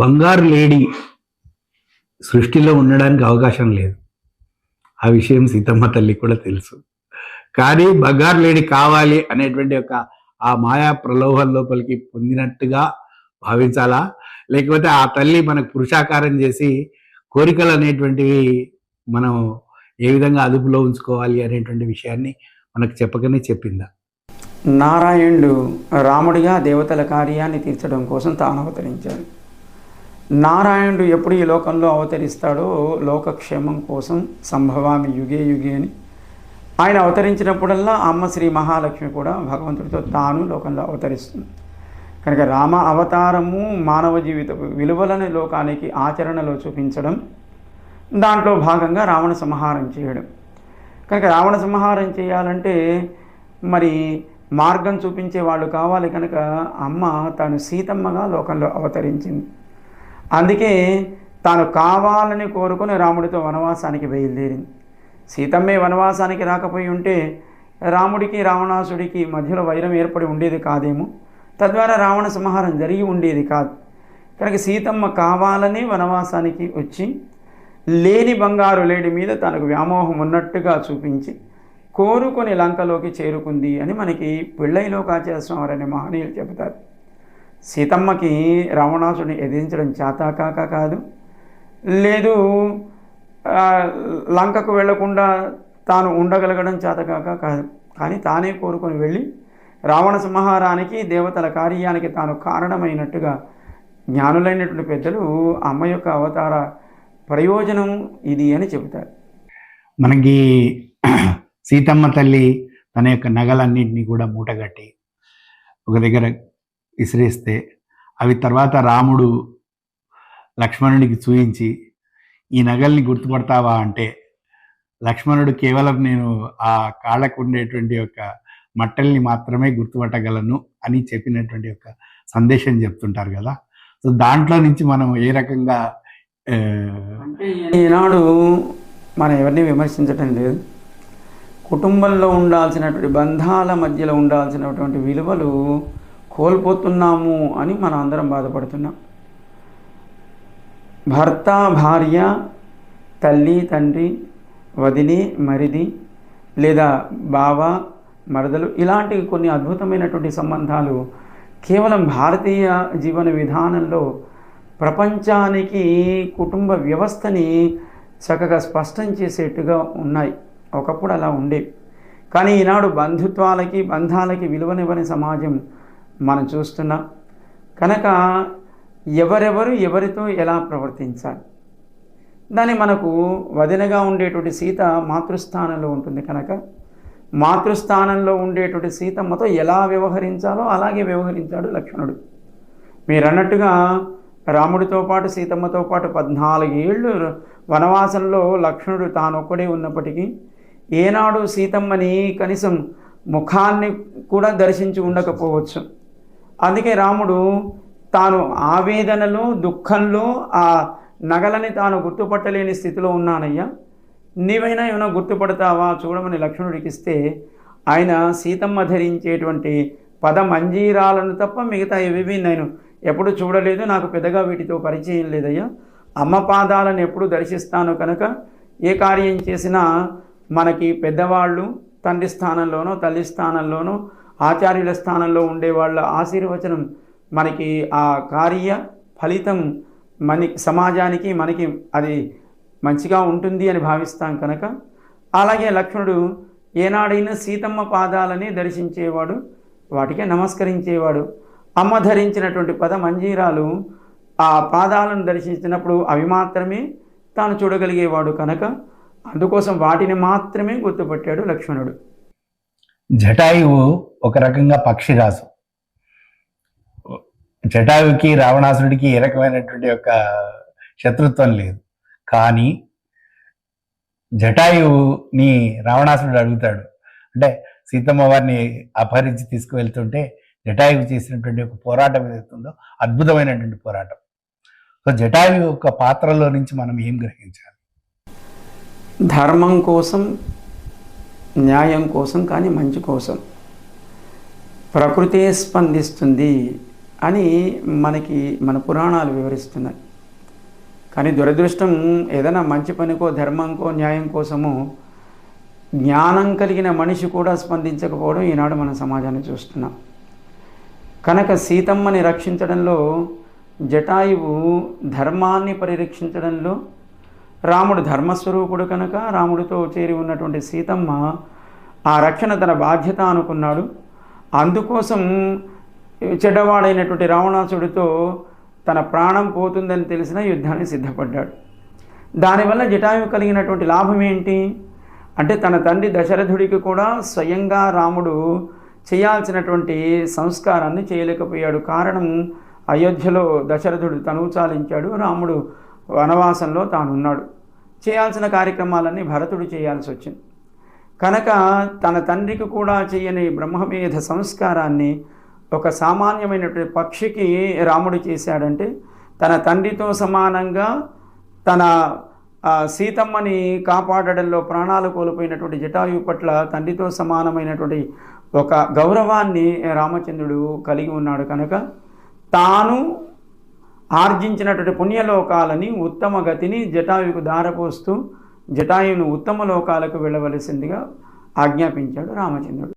బంగారు లేడీ సృష్టిలో ఉండడానికి అవకాశం లేదు. ఆ విషయం సీతమ్మ తల్లి కూడా తెలుసు. కానీ బంగారు లేడీ కావాలి అనేటువంటి ఒక ఆ మాయా ప్రలోభం లోపలికి పొందినట్టుగా భావించాలా? లేకపోతే ఆ తల్లి మనకు పురుషాకారం చేసి కోరికలు అనేటువంటివి మనం ఏ విధంగా అదుపులో ఉంచుకోవాలి అనేటువంటి విషయాన్ని మనకు చెప్పకనే చెప్పిందా? నారాయణుడు రాముడిగా దేవతల కార్యాన్ని తీర్చడం కోసం తాను అవతరించాడు. నారాయణుడు ఎప్పుడు ఈ లోకంలో అవతరిస్తాడో లోకక్షేమం కోసం సంభవామి యుగే యుగే అని. ఆయన అవతరించినప్పుడల్లా అమ్మ శ్రీ మహాలక్ష్మి కూడా భగవంతుడితో తాను లోకంలో అవతరిస్తుంది. కనుక రామ అవతారము మానవ జీవిత విలువలను లోకానికి ఆచరణలో చూపించడం దాంట్లో భాగంగా రావణ సంహారం చేయడం. కనుక రావణ సంహారం చేయాలంటే మరి మార్గం చూపించే వాళ్ళు కావాలి కనుక అమ్మ తాను సీతమ్మగా లోకంలో అవతరించింది. అందుకే తాను కావాలని కోరుకుని రాముడితో వనవాసానికి బయలుదేరింది. సీతమ్మే వనవాసానికి రాకపోయి ఉంటే రాముడికి రావణాసుడికి మధ్యలో వైరం ఏర్పడి ఉండేది కాదేమో. తద్వారా రావణ సంహారం జరిగి ఉండేది కాదు. కనుక సీతమ్మ కావాలని వనవాసానికి వచ్చి లేని బంగారు లేడి మీద తనకు వ్యామోహం ఉన్నట్టుగా చూపించి కోరుకొని లంకలోకి చేరుకుంది అని మనకి పెళ్ళైలోకాచార్య స్వామి అనే మహనీయులు చెబుతారు. సీతమ్మకి రావణాసుని ఎదిరించడం చేతాకాక కాదు. లేదు లంకకు వెళ్ళకుండా తాను ఉండగలగడం చేతకాక కాదు. కానీ తానే కోరుకొని వెళ్ళి రావణ సంహారానికి దేవతల కార్యానికి తాను కారణమైనట్టుగా జ్ఞానులైనటువంటి పెద్దలు అమ్మ యొక్క అవతార ప్రయోజనం ఇది అని చెబుతారు. మనకి సీతమ్మ తల్లి తన యొక్క నగలన్నింటినీ కూడా మూటగట్టి ఒక దగ్గర విసిరేస్తే అవి తర్వాత రాముడు లక్ష్మణుడికి చూయించి ఈ నగల్ని గుర్తుపడతావా? అంటే లక్ష్మణుడు కేవలం నేను ఆ కాళ్ళకు ఉండేటువంటి యొక్క మట్టల్ని మాత్రమే గుర్తుపట్టగలను అని చెప్పినటువంటి యొక్క సందేశం చెప్తుంటారు కదా. సో దాంట్లో నుంచి మనం ఏ రకంగా ఈనాడు మనం ఎవరిని విమర్శించటం లేదు. కుటుంబంలో ఉండాల్సినటువంటి బంధాల మధ్యలో ఉండాల్సినటువంటి విలువలు కోల్పోతున్నాము అని మనం అందరం బాధపడుతున్నాం. భర్త భార్య తల్లి తండ్రి వదిని మరిది లేదా బావ మరదలు ఇలాంటి కొన్ని అద్భుతమైనటువంటి సంబంధాలు కేవలం భారతీయ జీవన విధానంలో ప్రపంచానికి కుటుంబ వ్యవస్థని చక్కగా స్పష్టం చేసేట్టుగా ఉన్నాయి. ఒకప్పుడు అలా ఉండేవి కానీ ఈనాడు బంధుత్వాలకి బంధాలకి విలువనివ్వని సమాజం మనం చూస్తున్నాం. కనుక ఎవరెవరు ఎవరితో ఎలా ప్రవర్తించాలి? దాన్ని మనకు వదినగా ఉండేటువంటి సీత మాతృస్థానంలో ఉంటుంది కనుక మాతృస్థానంలో ఉండేటువంటి సీతమ్మతో ఎలా వ్యవహరించాలో అలాగే వ్యవహరించాడు లక్ష్మణుడు. మీరన్నట్టుగా రాముడితో పాటు సీతమ్మతో పాటు పద్నాలుగేళ్ళు వనవాసంలో లక్ష్మణుడు తానొక్కడే ఉన్నప్పటికీ ఏనాడు సీతమ్మని కనీసం ముఖాన్ని కూడా దర్శించి ఉండకపోవచ్చు. అందుకే రాముడు తాను ఆవేదనలో దుఃఖంలో ఆ నగలని తాను గుర్తుపట్టలేని స్థితిలో ఉన్నానయ్యా. నీవైనా ఏమైనా గుర్తుపడతావా? చూడమని లక్ష్మణుడికి ఇస్తే ఆయన సీతమ్మ ధరించేటువంటి పద మంజీరాలను తప్ప మిగతా ఏవేవి నేను ఎప్పుడు చూడలేదు. నాకు పెద్దగా వీటితో పరిచయం లేదయ్యా. అమ్మ పాదాలను ఎప్పుడు దర్శిస్తాను కనుక ఏ కార్యం చేసినా మనకి పెద్దవాళ్ళు తండ్రి స్థానంలోనో తల్లి స్థానంలోనో ఆచార్యుల స్థానంలో ఉండే వాళ్ళ ఆశీర్వచనం మనకి ఆ కార్య ఫలితం మన సమాజానికి మనకి అది మంచిగా ఉంటుంది అని భావిస్తాం కనుక. అలాగే లక్ష్మణుడు ఏనాడైనా సీతమ్మ పాదాలని దర్శించేవాడు వాటికే నమస్కరించేవాడు. అమ్మ ధరించినటువంటి పద మంజీరాలు ఆ పాదాలను దర్శించినప్పుడు అవి మాత్రమే తాను చూడగలిగేవాడు కనుక. అందుకోసం వాటిని మాత్రమే గుర్తుపట్టాడు లక్ష్మణుడు. జటాయువు ఒక రకంగా పక్షిరాజు జటాయువుకి రావణాసురుడికి ఏ రకమైనటువంటి ఒక శత్రుత్వం లేదు. కానీ జటాయువుని రావణాసురుడు అడుగుతాడు. అంటే సీతమ్మ వారిని అపహరించి తీసుకువెళ్తుంటే జటాయువు చేసినటువంటి ఒక పోరాటం ఏదైతుందో అద్భుతమైనటువంటి పోరాటం. సో జటాయువు యొక్క పాత్రలో నుంచి మనం ఏం గ్రహించాలి? ధర్మం కోసం న్యాయం కోసం కానీ మంచి కోసం. ప్రకృతే స్పందిస్తుంది అని మనకి మన పురాణాలు వివరిస్తున్నాయి. కానీ దురదృష్టం ఏదైనా మంచి పనికో ధర్మంకో న్యాయం కోసమో జ్ఞానం కలిగిన మనిషి కూడా స్పందించకపోవడం ఈనాడు మన సమాజాన్ని చూస్తున్నాం. కనుక సీతమ్మని రక్షించడంలో జటాయువు ధర్మాన్ని పరిరక్షించడంలో రాముడు ధర్మస్వరూపుడు కనుక రాముడితో చేరి ఉన్నటువంటి సీతమ్మ ఆ రక్షణ తన బాధ్యత అనుకున్నాడు. అందుకోసం చెడ్డవాడైనటువంటి రావణాసుడితో తన ప్రాణం పోతుందని తెలిసిన యుద్ధానికి సిద్ధపడ్డాడు. దానివల్ల జటాయువు కలిగినటువంటి లాభం ఏంటి? అంటే తన తండ్రి దశరథుడికి కూడా స్వయంగా రాముడు చేయాల్సినటువంటి సంస్కారాన్ని చేయలేకపోయాడు. కారణం అయోధ్యలో దశరథుడు తనువు చాలించాడు. రాముడు వనవాసంలో తానున్నాడు. చేయాల్సిన కార్యక్రమాలన్నీ భరతుడు చేయాల్సి వచ్చింది. కనుక తన తండ్రికి కూడా చేయని బ్రహ్మమేధ సంస్కారాన్ని ఒక సామాన్యమైనటువంటి పక్షికి రాముడు చేశాడంటే తన తండ్రితో సమానంగా తన సీతమ్మని కాపాడడంలో ప్రాణాలు కోల్పోయినటువంటి జటాయువు పట్ల తండ్రితో సమానమైనటువంటి ఒక గౌరవాన్ని రామచంద్రుడు కలిగి ఉన్నాడు కనుక తాను ఆర్జించినటువంటి పుణ్యలోకాలని ఉత్తమ గతిని జటాయువుకు దారపోస్తూ జటాయును ఉత్తమ లోకాలకు వెళ్ళవలసిందిగా ఆజ్ఞాపించాడు రామచంద్రుడు.